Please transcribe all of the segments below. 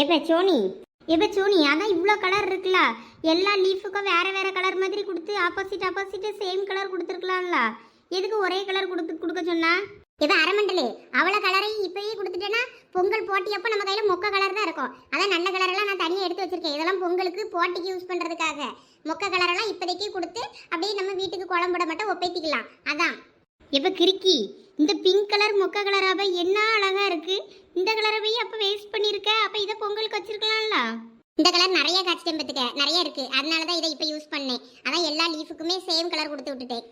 எப்ப சோனி? எப்ப சோனி? அதான் இவ்வளோ கலர் இருக்குல்ல. எல்லா லீஃபுக்கும் வேற வேற கலர் மாதிரி கொடுத்து ஆப்போசிட் ஆப்போசிட் சேம் கலர் கொடுத்துருக்கலாம்ல. எதுக்கு ஒரே கலர் கொடுத்து கொடுக்க சொன்னா? இப்போ அரமண்டலே. அவ்வளோ கலரையும் இப்பயே கொடுத்துட்டேன்னா பொங்கல் போட்டியப்போ நம்ம கையில் மொக்க கலர் தான் இருக்கும். அதான் நல்ல கலரெல்லாம் நான் தனியாக எடுத்து வச்சிருக்கேன். இதெல்லாம் பொங்கலுக்கு போட்டிக்கு யூஸ் பண்ணுறதுக்காக மொக்க கலரெல்லாம் இப்போதைக்கு கொடுத்து அப்படியே நம்ம வீட்டுக்கு குழம்புட மட்டும் ஒப்பைத்திக்கலாம். அதான். இப்போ கிறுக்கி? இந்த பிங்க் கலர் மொக்க கலராக என்ன அழகா இருக்கு? இந்த கலரை போய் அப்போ வேஸ்ட் பண்ணியிருக்க அப்போ இதை பொங்கலுக்கு வச்சிருக்கலாம்ல? இந்த கலர் நிறைய காய்ச்சிட்டேன் பத்துக்க நிறைய இருக்கு. அதனால தான் இதை இப்போ யூஸ் பண்ணேன். அதான் எல்லா லீஃபுக்குமே சேம் கலர் கொடுத்து விட்டுட்டேன்.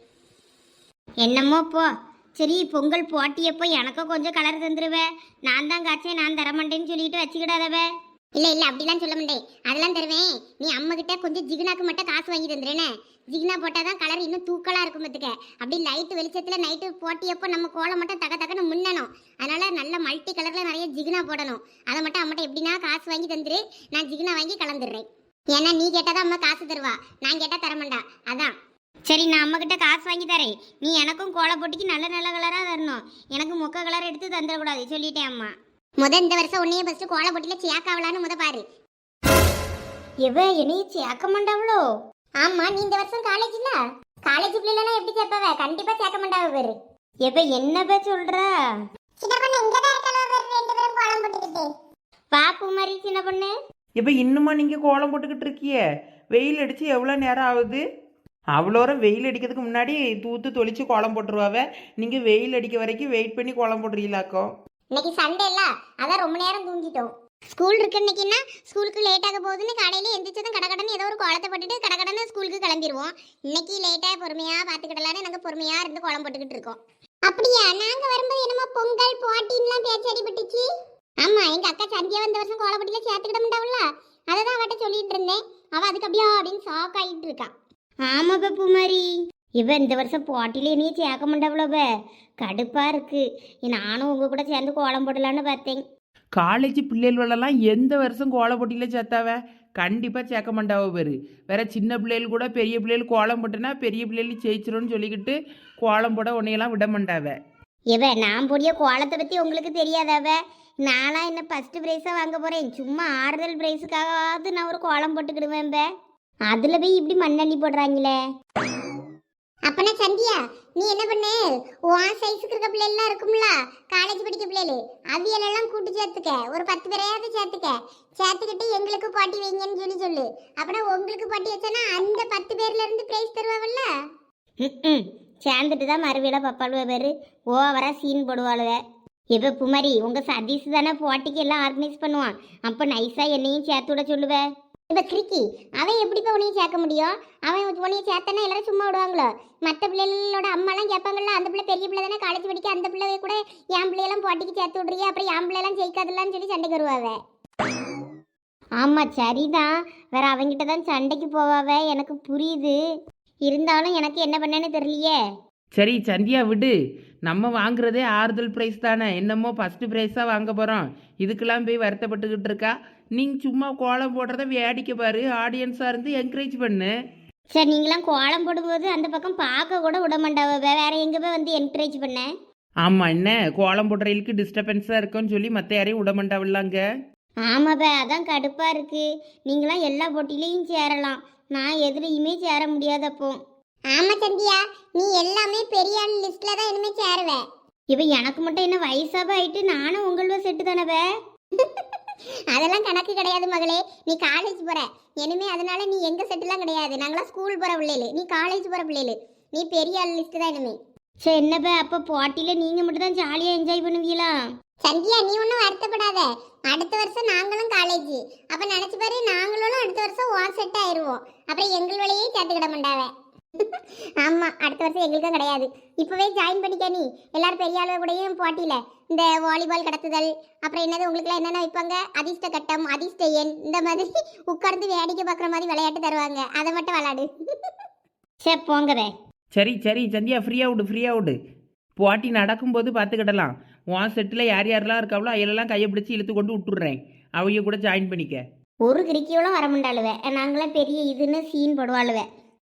என்னமோ போ. சரி பொங்கல் போட்டியப்போ எனக்கும் கொஞ்சம் கலர் தந்துருவேன் நான் தான் காய்ச்சேன். நான் தரமாட்டேன்னு சொல்லிட்டு வச்சுக்கிடாதவ. இல்ல இல்ல அப்படிலாம் சொல்ல மாட்டேன். அதெல்லாம் தருவேன். நீ அம்மா கிட்ட கொஞ்சம் ஜிகினாக்கு மட்டும் காசு வாங்கி தந்துறேனே ஜிகினா போட்டாதான் கலர் இன்னும் தூக்கலா இருக்கும் பத்துக்க. அப்படி லைட் வெளிச்சத்துல நைட்டு போட்டியப்போ நம்ம கோலம் மட்டும் தக தகன்னு முன்னணும். அதனால நல்ல மல்டி கலர்ல நிறைய ஜிகினா போடணும். அதை மட்டும் அம்மாட்ட எப்படின்னா காசு வாங்கி தந்துரு. நான் ஜிகினா வாங்கி கலந்துடுறேன். ஏன்னா நீ கேட்டாதான் அம்மா காசு தருவா. நான் கேட்டா தரமாட்டா அதான். சரி நான் அம்மா கிட்ட காசு வாங்கி தரேன். நீ எனக்கும் கோலம் போட்டிக்கு நல்ல நல்ல கலரா தரணும். எனக்கு மொக்க கலர் எடுத்து தந்துடக்கூடாது. சொல்லிட்டேன் அம்மா. முத இந்த வருஷம் உன்னைய ஃபர்ஸ்ட் கோல போட்டியில சேக்காவலான்னு முத பாரு. எவ என்னைய சேர்க்க மாட்டாவளோ? ஆமா நீ இந்த வருஷம் காலேஜ் இல்ல? காலேஜ் பிள்ளைலாம் எப்படி சேர்ப்பவ கண்டிப்பா சேர்க்க மாட்டாவ பேரு. எவ என்ன பே சொல்ற? சின்ன பொண்ணு இங்க தான் இருக்காளோ பேரு ரெண்டு பேரும் கோலம் போட்டுக்கிட்டு. பாப்பு மாதிரி சின்ன பொண்ணு. இப்போ இன்னுமா நீங்கள் கோலம் போட்டுக்கிட்டு இருக்கியே? வெயில் அடித்து எவ்வளோ நேரம் ஆகுது? அவ்வளோரம் வெயில் அடிக்கிறதுக்கு முன்னாடி தூத்து தொளிச்சு கோலம் போட்டுருவாவ? நீங்கள் வெயில் அடிக்க வரைக்கும் வெயிட் பண்ணி கோலம் போட்டுறீங்களாக்கோ இன்னைக்கு சண்டே இல்ல? அதான் ரொம்ப நேரம் தூங்கிட்டோம். ஸ்கூல் இருக்கு இன்னைக்குன்னா ஸ்கூலுக்கு லேட் ஆக போகுதுன்னு காலையில எந்திரிச்சதும் கடகடன்னு ஏதோ ஒரு கோலத்தை போட்டுட்டு கடகடன்னு ஸ்கூலுக்கு கிளம்பிடுவோம் இன்னைக்கு லேட்டா பொறுமையா பாத்துக்கிடலான்னு நாங்க பொறுமையா இருந்து கோலம் போட்டுக்கிட்டு இருக்கோம். அப்படியா? நாங்க வரும்போது என்னமோ பொங்கல் போட்டின்லாம் பேச்சு அடிபட்டுச்சு. ஆமா எங்க அக்கா சந்தியா வந்த வருஷம் கோலப்பட்டியில சேர்த்துக்கிட மாட்டாவுல அதை தான் அவட்ட சொல்லிட்டு இருந்தேன். அவ அதுக்கு அப்படியா அப்படின்னு ஷாக் ஆகிட்டு இருக்கா. ஆமா பப்பு மாதிரி இவ இந்த வருஷம் போட்டியில நீ சேர்க்க மாட்டாவுலவ கடுப்பா இருக்கு. நானும் உங்க கூட சேர்ந்து கோலம் போடலான்னு பார்த்தேன். காலேஜ் பிள்ளைகளெல்லாம் எந்த வருஷம் கோலம் போட்டியில் சேர்த்தாவ? கண்டிப்பாக சேர்க்க மாட்டாவ பேர். வேற சின்ன பிள்ளைகள் கூட பெரிய பிள்ளைகள் கோலம் போட்டுனா பெரிய பிள்ளைகள் ஜெயிச்சிரும்னு சொல்லிக்கிட்டு கோலம் போட உன்னையெல்லாம் விட மாட்டாவ இவ நான் போடிய கோலத்தை பத்தி உங்களுக்கு தெரியாதவ நான்லாம் என்ன ஃபர்ஸ்ட் ப்ரைஸா வாங்க போறேன்? சும்மா ஆறுதல் ப்ரைஸுக்காகவாவது நான் ஒரு கோலம் போட்டுக்கிடுவேன். அதுல போய் இப்படி மண்ணள்ளி போடுறாங்களே. அப்பனா சந்தியா நீ என்ன பண்ணு? உன் சைஸுக்கு இருக்க பிள்ளைலாம் இருக்கும்ல காலேஜ் படிக்க பிள்ளைகள் அவியலெல்லாம் கூட்டு சேர்த்துக்க? ஒரு பத்து பேரையாவது சேர்த்துக்க. சேர்த்துக்கிட்டு எங்களுக்கு பாட்டி வைங்கன்னு சொல்லி சொல்லு. அப்பனா உங்களுக்கு பாட்டி வச்சனா அந்த பத்து பேர்ல இருந்து பிரைஸ் தருவாங்கல்ல சேர்ந்துட்டு தான் மறுவிட பப்பாளுவ பேர். ஓவரா சீன் போடுவாளுவ. இப்போ புமரி உங்கள் சதீஷ் தானே போட்டிக்கு எல்லாம் ஆர்கனைஸ் பண்ணுவான். அப்போ நைஸாக என்னையும் சேர்த்து விட சொல்லுவேன் இப்போ கிரிக்கி அவன் எப்படிப்பா உன்னையும் சேர்க்க முடியும்? அவன் உன்னையும் சேர்த்தனா எல்லாரும் சும்மா விடுவாங்களோ? மற்ற பிள்ளைகளோட அம்மாலாம் கேட்பாங்கல்ல அந்த பிள்ளை பெரிய பிள்ளை தானே காலேஜ் படிக்க அந்த பிள்ளை கூட என் பிள்ளையெல்லாம் போட்டிக்கு சேர்த்து விட்றியா அப்புறம் என் பிள்ளையெல்லாம் ஜெயிக்காதுலான்னு சொல்லி சண்டைக்கு வருவாவ. ஆமா சரிதான். வேற அவங்கிட்ட தான் சண்டைக்கு போவாவ எனக்கு புரியுது. இருந்தாலும் எனக்கு என்ன பண்ணேன்னு தெரியலையே. சரி சந்தியா விடு. நம்ம வாங்குறதே ஆறுதல் ப்ரைஸ் தானே. என்னமோ ஃபஸ்ட்டு ப்ரைஸாக வாங்க போகிறோம் இதுக்கெல்லாம் போய் வருத்தப்பட்டுக்கிட்டு இருக்கா? நீங்கள் சும்மா கோலம் போடுறத வேடிக்கை பாரு. ஆடியன்ஸாக இருந்து என்கரேஜ் பண்ணு. சரி நீங்களாம் கோலம் போடும்போது அந்த பக்கம் பார்க்க கூட விட மாட்டாவ வேற எங்க போய் வந்து என்கரேஜ் பண்ண? ஆமாம் என்ன? கோலம் போடுறதுக்கு டிஸ்டர்பன்ஸாக இருக்குன்னு சொல்லி மற்ற யாரையும் விட மாட்டாவில்லாங்க ஆமாப்ப அதான் கடுப்பா இருக்கு. நீங்களாம் எல்லா போட்டிலையும் சேரலாம். நான் எதுலையுமே சேர முடியாது அப்போ ஆமா சந்தியா நீ எல்லாமே பெரிய ஆள் லிஸ்ட்ல தான் இனிமே சேருவ. இவ எனக்கு மட்டும் என்ன வயசாக ஆயிட்டு நானும் உங்களோட செட்டு தானவ அதெல்லாம் கணக்கு கிடையாது மகளே. நீ காலேஜ் போற. இனிமே அதனால நீ எங்க செட்டுலாம் கிடையாது. நாங்களாம் ஸ்கூல் போற பிள்ளைகள். நீ காலேஜ் போற பிள்ளைகள். நீ பெரிய ஆள் லிஸ்ட் தான் இனிமே. சரி என்னப்ப அப்ப போட்டியில நீங்க மட்டும் தான் ஜாலியா என்ஜாய் பண்ணுவீங்களா சந்தியா நீ ஒன்றும் வருத்தப்படாத. அடுத்த வருஷம் நாங்களும் காலேஜ் அப்ப நினைச்சு பாரு நாங்களும் அடுத்த வருஷம் ஓன் செட் ஆயிருவோம். அப்புறம் எங்களோடையே சேர்த்துக்கிட மாட்டாவ. ஆமா அடுத்த வருஷம் எங்களுக்கும் கிடையாது. இப்பவே ஜாயின் பண்ணிக்க நீ. எல்லாரும் பெரிய அளவு கூடயும் போட்டியில. இந்த வாலிபால் கடத்துதல் அப்புறம் என்னது உங்களுக்குலாம் என்னென்ன வைப்பாங்க? அதிர்ஷ்ட கட்டம் அதிர்ஷ்ட எண் இந்த மாதிரி உட்கார்ந்து வேடிக்கை பார்க்குற மாதிரி விளையாட்டு தருவாங்க. அதை மட்டும் விளையாடு சரி போங்கவே சரி சரி சந்தியா ஃப்ரீயாக விடு ஃப்ரீயாக விடு போட்டி நடக்கும்போது பார்த்துக்கிடலாம். உன் செட்டில் யார் யாரெல்லாம் இருக்காவளோ அவையெல்லாம் கையை பிடிச்சி இழுத்து கொண்டு விட்டுடுறேன். அவங்க கூட ஜாயின் பண்ணிக்க. ஒரு கிரிக்கியோളം வர முடியாளுவே நாங்களாம் பெரிய இதுன்னு சீன் போடுவாளுவே.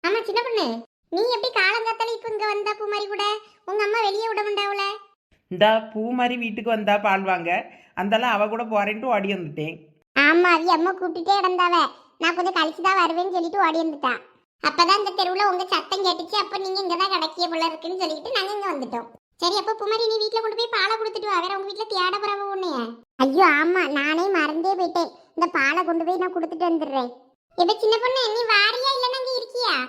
ஆமா சின்ன பொண்ணு. நீ எப்படி காலங்காத்தால இப்ப இங்க வந்தா பூமாரி கூட? உங்க அம்மா வெளியே விட மாட்டாவுல இந்த பூ மாதிரி வீட்டுக்கு வந்தா பால் வாங்க அந்தால அவ கூட போறேன்ட்டு ஓடி வந்துட்டேன். ஆமா அவி அம்மா கூப்பிட்டுட்டே கிடந்தாவ. நான் கொஞ்சம் கழிச்சு தான் வருவேன்னு சொல்லிட்டு ஓடி வந்துட்டான் அப்பதான் இந்த தெருவுல உங்க சத்தம் கேட்டுச்சு. அப்ப நீங்க இங்கதான் கிடைக்கிய போல இருக்குன்னு சொல்லிட்டு நாங்க இங்க வந்துட்டோம். சரி அப்ப புமாரி நீ வீட்ல கொண்டு போய் பாலை கொடுத்துட்டு வா. வேற உங்க வீட்ல தேட போறவ உன்னைய. ஐயோ ஆமா நானே மறந்தே போயிட்டேன். இந்த பாலை கொண்டு போய் நான் கொடுத்துட்டு வந்துடுறேன். இப்ப சின்ன பொண்ணு நீ வாரியா இல்ல நாங்க இருக்கியா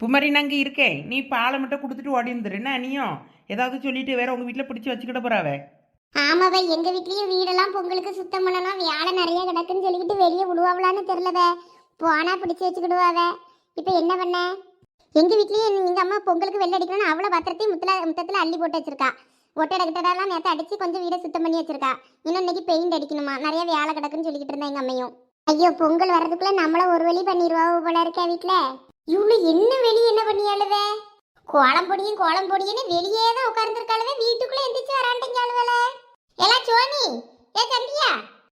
புமரி நாங்க இருக்கேன் நீ பாலை மட்டும் கொடுத்துட்டு ஓடி வந்துரு என்ன நீயும் ஏதாவது சொல்லிட்டு வேற உங்க வீட்டில் பிடிச்சி வச்சுக்கிட போறாவே? ஆமாவே எங்க வீட்லயும் வீடெல்லாம் பொங்கலுக்கு சுத்தம் பண்ணணும். வேலை நிறைய கிடக்குன்னு சொல்லிக்கிட்டு வெளியே விடுவாங்களான்னு தெரியலவே. போனா பிடிச்சு வச்சுக்கிடுவாவ. இப்ப என்ன பண்ண? எங்க வீட்லயும் எங்க அம்மா பொங்கலுக்கு வெள்ளை அடிக்கணும்னு அவ்வளவு பத்திரத்தையும் முத்தல முத்தத்துல அள்ளி போட்டு வச்சிருக்கா. ஒட்டடை கிட்டடெல்லாம் நேற்று அடிச்சு கொஞ்சம் வீடை சுத்தம் பண்ணி வச்சிருக்கா. இன்னும் இன்னைக்கு பெயிண்ட் அடிக்கணுமா? நிறைய வேலை கிடக்குன்னு சொல்லிக்கிட்டு இருந்தா எங்க அம்மையும். ஐயோ பொங்கல் வர்றதுக்குள்ள நம்மள ஒரு வழி பண்ணிடுவா போல இருக்கா வீட்ல. இவ்வளோ என்ன வெளியே என்ன பண்ணியாளுவே? கோலம் பொடியும் கோலம் பொடியும்னு வெளியே தான் உட்கார்ந்துருக்காளுவே வீட்டுக்குள்ள எந்திரிச்சு வராண்டிங்காளுவல எல்லாம் சோனி ஏ தம்பியா?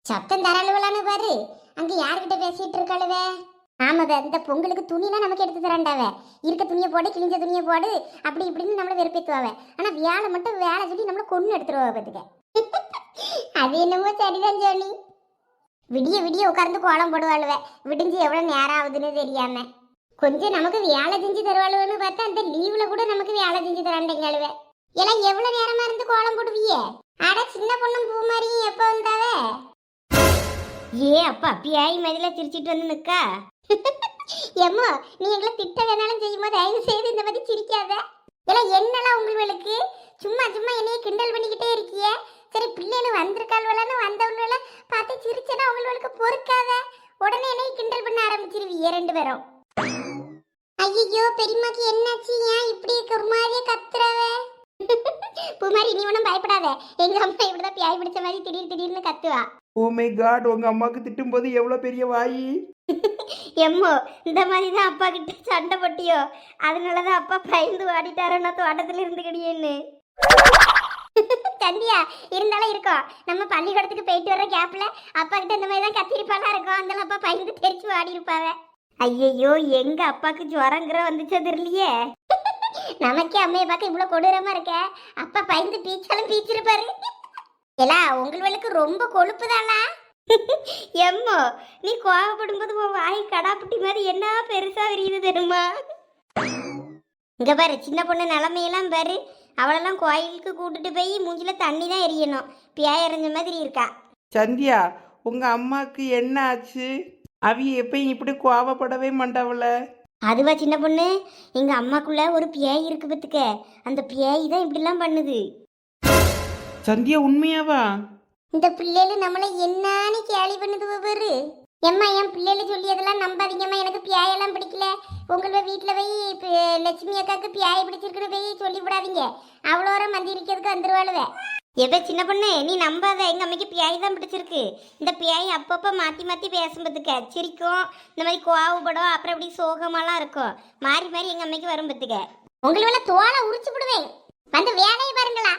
சத்தம் தரலுவலான்னு பாரு. அங்க யார்கிட்ட பேசிட்டு இருக்காளுவே? ஆமாவே இந்த பொங்கலுக்கு துணிலாம் நமக்கு எடுத்து தராண்டாவ இருக்க துணியை போடு கிழிஞ்ச துணியை போடு அப்படி இப்படின்னு நம்மளை வெறுப்பேத்துவாவ. ஆனா வேலை மட்டும் வேலை சொல்லி நம்மளை கொண்டு எடுத்துருவா பார்த்துக்க அது என்னமோ சரிதான் சோனி. விடிய விடிய உட்கார்ந்து கோலம் போடுவாளுவ. விடிஞ்சு எவ்வளோ நேரம் ஆகுதுன்னு தெரியாமல் கொஞ்சம் நமக்கு வேலை செஞ்சு தருவாளுவன்னு பார்த்தா அந்த லீவ்ல கூட நமக்கு வேலை செஞ்சு தராண்டேங்காளுவே எல்லாம் எவ்வளவு நேரமா இருந்து கோலம் போடுவியே? அட சின்ன பொண்ணும் பூ மாதிரியும் எப்ப வந்தாவ? ஏ அப்பா பியாய் மதில சிரிச்சிட்டு வந்து நிக்கா? எம்மோ நீ எங்களை திட்ட வேணாலும் செய்யும் போது தயவு செய்து இந்த மாதிரி சிரிக்காத. எல்லாம் என்னெல்லாம் உங்களுக்கு சும்மா சும்மா என்னைய கிண்டல் ஓ மை காட் உங்க அம்மாவுக்கு திட்டும்போது எவ்வளோ பெரிய வாயி? எம்மோ இந்த மாதிரி தான் அப்பா கிட்ட சண்டை போட்டியோ? அதனால தான் அப்பா பயந்து வாடிட்டாரோ நான் தோட்டத்துல இருந்துக்கிடியேன்னு. சந்தியா இருந்தாலும் இருக்கோம் நம்ம பள்ளிக்கூடத்துக்கு போயிட்டு வர கேப்ல அப்பா கிட்ட இந்த மாதிரி தான் கத்திரிப்பாலாம் இருக்கும். அதனால அப்பா பயந்து தெரிச்சு வாடி இருப்பாவ ஐயையோ எங்க அப்பாக்கு ஜுரங்கிற வந்துச்சோ தெரியலையே. நமக்கே அம்மையை பார்க்க இவ்வளவு கொடூரமா இருக்க. அப்பா பயந்து பீச்சாலும் பீச்சிருப்பாரு. ஏலா உங்களுக்கு ரொம்ப கொழுப்பு எம்மோ நீ கோவப்படும் போது உன் வாய் கடாப்புட்டி மாதிரி என்ன பெருசா விரியுது தெரியுமா? இங்க பாரு சின்ன பொண்ணு நிலமையெல்லாம் பாரு. அவளெல்லாம் கோயிலுக்கு கூட்டிட்டு போய் மூஞ்சில தண்ணி தான் எரியணும். பியாய் எறிஞ்ச மாதிரி இருக்கா. சந்தியா உங்க அம்மாவுக்கு என்ன ஆச்சு? அவிய எப்பயும் இப்படி கோவப்படவே மாட்டாவல அதுவா சின்ன பொண்ணு எங்க அம்மாக்குள்ள ஒரு பியாய் இருக்கு பத்துக்க. அந்த பியாய் தான் இப்படிலாம் பண்ணுது. சந்தியா உண்மையாவா? இந்த பிள்ளைல நம்மளை என்னன்னு கேலி பண்ணுது பாரு. எம்மா என் பிள்ளைல சொல்லி அதெல்லாம் நம்பாதீங்கம்மா. எனக்கு பியாயெல்லாம் பிடிக்கல. உங்களோட வீட்டில் போய் லட்சுமி அக்காவுக்கு பியாய் பிடிச்சிருக்குன்னு போய் சொல்லி விடாதீங்க. அவ்வளோ மந்தி இருக்கிறதுக்கு வந்துருவாளுவே. எப்ப சின்ன பொண்ணு நீ நம்பாத. எங்கள் அம்மைக்கு பியாய் தான் பிடிச்சிருக்கு. இந்த பியாய் அப்பப்போ மாற்றி மாற்றி பேசும்பத்துக்க. சிரிக்கும். இந்த மாதிரி கோவப்படும். அப்புறம் இப்படி சோகமாலாம் இருக்கும். மாறி மாறி எங்கள் அம்மைக்கு வரும் பத்துக்க. உங்களை தோலை உரிச்சு விடுவேன் வந்து வேலையை பாருங்களா.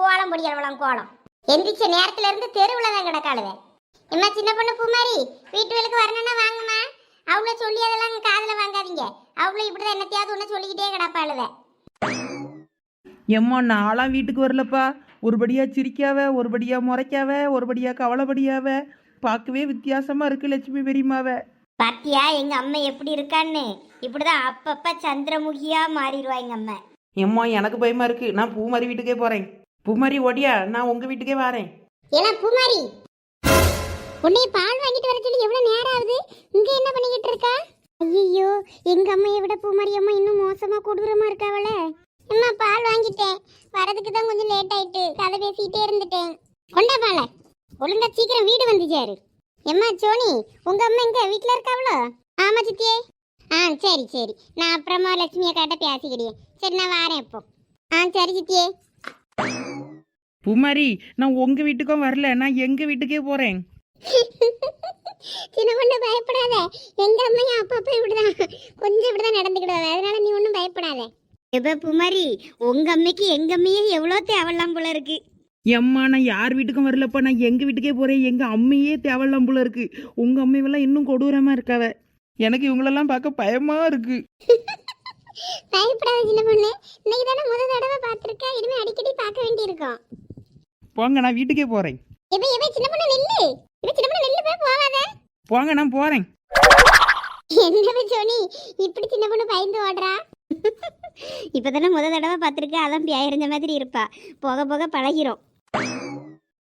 கோலம் பொடியளவலாம் கோலம். எந்திரிச்ச நேரத்துல இருந்து தெருவுல தான் கிடக்காளுவே. எம்மா சின்ன பொண்ணு பூமாரி வீட்டு வேலைக்கு வரணும்னா வாங்கம்மா. அவள சொல்லி அதெல்லாம் காதுல வாங்காதீங்க. அவள இப்படிதான் என்னத்தையாவது ஒன்று சொல்லிக்கிட்டே கிடப்பாளுவே. எம்மா நான்லாம் வீட்டுக்கு வரலப்பா. ஒருபடியா சிரிக்காவ ஒருபடியா முறைக்காவ ஒருபடியா கவலைப்படியாவ. பார்க்கவே வித்தியாசமா இருக்கு லட்சுமி பெரியம்மாவ. பாத்தியா எங்க அம்மா எப்படி இருக்கான்னு? இப்படிதான் அப்பப்ப சந்திரமுகியா மாறிடுவா எங்க அம்மா. எம்மா எனக்கு பயமா இருக்கு. நான் பூமாரி வீட்டுக்கே போறேன். பூமாரி ஓடியா? நான் உங்க வீட்டுக்கே வரேன். ஏன்னா பூமாரி! உன்னை பால் வாங்கிட்டு வர சொல்லி எவ்வளவு நேரம் ஆகுது? இங்க என்ன பண்ணிக்கிட்டு இருக்கா? ஐயோ எங்க அம்மையை விட பூமாரி அம்மா இன்னும் மோசமா கொடூரமா இருக்காவல அம்மா பால் வாங்கிட்டேன். வரதுக்கு தான் கொஞ்சம் லேட் ஆயிட்டு கதை பேசிட்டே இருந்துட்டேன். கொண்டா பால. ஒழுங்கா சீக்கிரம் வீடு வந்துச்சாரு எம்மா சோனி உங்க அம்மா எங்க? வீட்டுல இருக்காவளோ? ஆமா சித்தியே. ஆ சரி சரி. நான் அப்புறமா லட்சுமி அக்காட்ட பேசிக்கிடியே சரி நான் வாரேன் இப்போ. ஆ சரி சித்தியே. பூமாரி நான் உங்க வீட்டுக்கும் வரல நான் எங்க வீட்டுக்கே போறேன். சின்ன பொண்ணு பயப்படாத. எங்க அம்மையும் அப்பப்ப இப்படிதான். கொஞ்சம் இப்படிதான் நடந்துக்கிடுவாங்க அதனால நீ ஒன்றும் பயப்படாத. இப்ப புமாரி உங்க அம்மைக்கு எங்க அம்மையே எவ்வளோ தேவலாம் போல இருக்கு? எம்மா நான் யார் வீட்டுக்கும் வரலப்பா. நான் எங்க வீட்டுக்கே போறேன். எங்க அம்மையே தேவலாம் போல இருக்கு. உங்க அம்மையெல்லாம் இன்னும் கொடூரமா இருக்காவ. எனக்கு இவங்களெல்லாம் பார்க்க பயமா இருக்கு. பயப்படாத சின்ன பொண்ணு. இன்னைக்கு தானே முத தடவை பார்த்துருக்கேன் இனிமே அடிக்கடி பார்க்க வேண்டியிருக்கும். போங்க நான் வீட்டுக்கே போறேன். இப்ப இப்ப சின்ன பொண்ணு நில்லு. இப்ப சின்ன பொண்ணு நில்லு போய் போகாத. போங்க நான் போகிறேன் என்னது சோனி? இப்படி சின்ன பொண்ணு பயந்து ஓடுறா? இப்பதானே முத தடவை பார்த்துருக்கேன் அதான் பியாயிருந்த மாதிரி இருப்பா. போக போக பழகிரும்.